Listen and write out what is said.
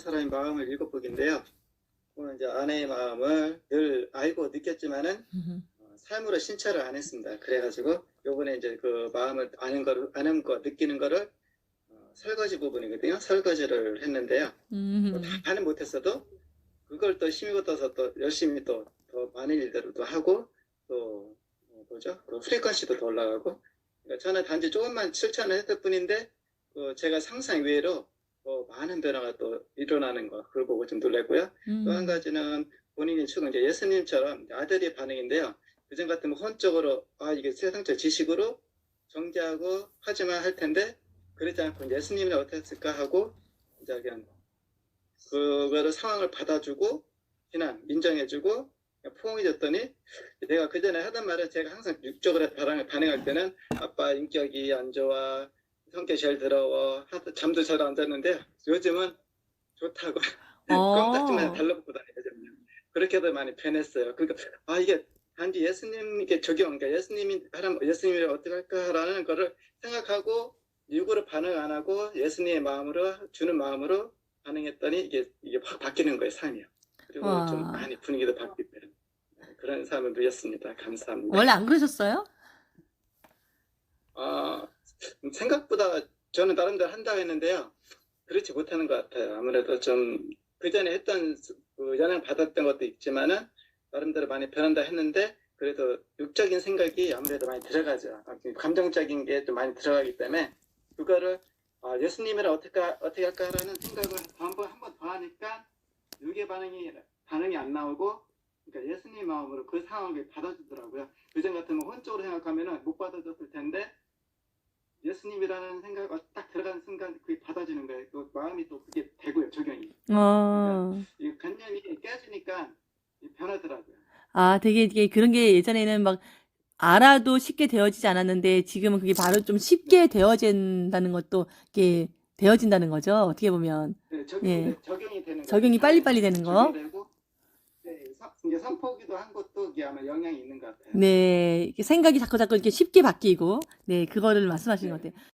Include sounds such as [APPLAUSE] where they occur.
사람의 마음을 읽어보기인데요. 오늘 이제 아내의 마음을 늘 알고 느꼈지만은. 어, 삶으로 신체를 안 했습니다. 그래가지고 요번에 이제 그 마음을 아는 거를 아는 거 느끼는 거를 어, 설거지 부분이거든요. 설거지를 했는데요. 뭐 다는 못했어도 그걸 또 힘입어 떠서 또 열심히 또 더 많은 일들을 또 하고 또 어, 뭐죠? 그 프리퀀시도 더 올라가고 그러니까 저는 단지 조금만 실천을 했을 뿐인데 그 제가 상상 외로 더 많은 변화가 또 일어나는 거 그걸 보고 좀 놀랐고요. 음. 또한 가지는 본인이 지금 이제 예수님처럼 아들의 반응인데요. 그전 같으면 혼적으로 아 이게 세상적 지식으로 정죄하고 하지만 할 텐데 그러지 않고 예수님이 어떻게 했을까 하고 이제 그냥 그거를 상황을 받아주고 비난 인정해주고 그냥 포옹해줬더니 내가 그 전에 하던 말은 제가 항상 육적으로 반응- 반응할 때는 아빠 인격이 안 좋아 성격이 제일 더러워 하도 잠도 잘안 잤는데 요즘은 좋다고 어. [LAUGHS] 껌딱지만 달라붙고 다니거든요. 그렇게도 많이 변했어요. 그러니까 아 이게 단지 예수님께 적용, 그러니까 예수님이 하람 예수님이 어떻게 할까라는 거를 생각하고 육으로 반응 안 하고 예수님의 마음으로 주는 마음으로 반응했더니 이게 이게 확 바뀌는 거예요 삶이요. 그리고 와. 좀 많이 분위기도 바뀌고 그런 삶을 누렸습니다. 감사합니다. 원래 안 그러셨어요? 아, 생각보다 저는 나름대로 한다고 했는데요. 그렇지 못하는 것 같아요. 아무래도 좀 그 전에 했던 수- 그 영향 받았던 것도 있지만은 나름대로 많이 변한다 했는데 그래도 육적인 생각이 아무래도 많이 들어가죠. 아, 감정적인 게 좀 많이 들어가기 때문에 그거를 아, 예수님이라 어떻게 어떻게 할까라는 생각을 한번 한번 더 하니까 육의 반응이 반응이 안 나오고 그러니까 예수님 마음으로 그 상황을 받아주더라고요. 그전 같으면 혼적으로 생각하면은 못 받아줬을 텐데 예수님이라는 생각 어, 딱 들어가는 순간 그게 받아지는 거예요. 그 마음이 또 그게 되고요 적용이. 어. 이 관념이 깨지니까 변하더라고요. 아, 되게, 되게 그런 게 예전에는 막 알아도 쉽게 되어지지 않았는데 지금은 그게 바로 좀 쉽게 되어진다는 것도 이게 되어진다는 거죠. 어떻게 보면. 네, 적용이, 예. 적용이 되는 거예요. 적용이 빨리빨리 되는 거. 적용이 되고, 네, 선- 선포기도 한 것도 이게 아마 영향이 있는 것 같아요. 네. 생각이 자꾸 자꾸 이렇게 쉽게 바뀌고, 네, 그거를 말씀하시는 네. 것 같아요.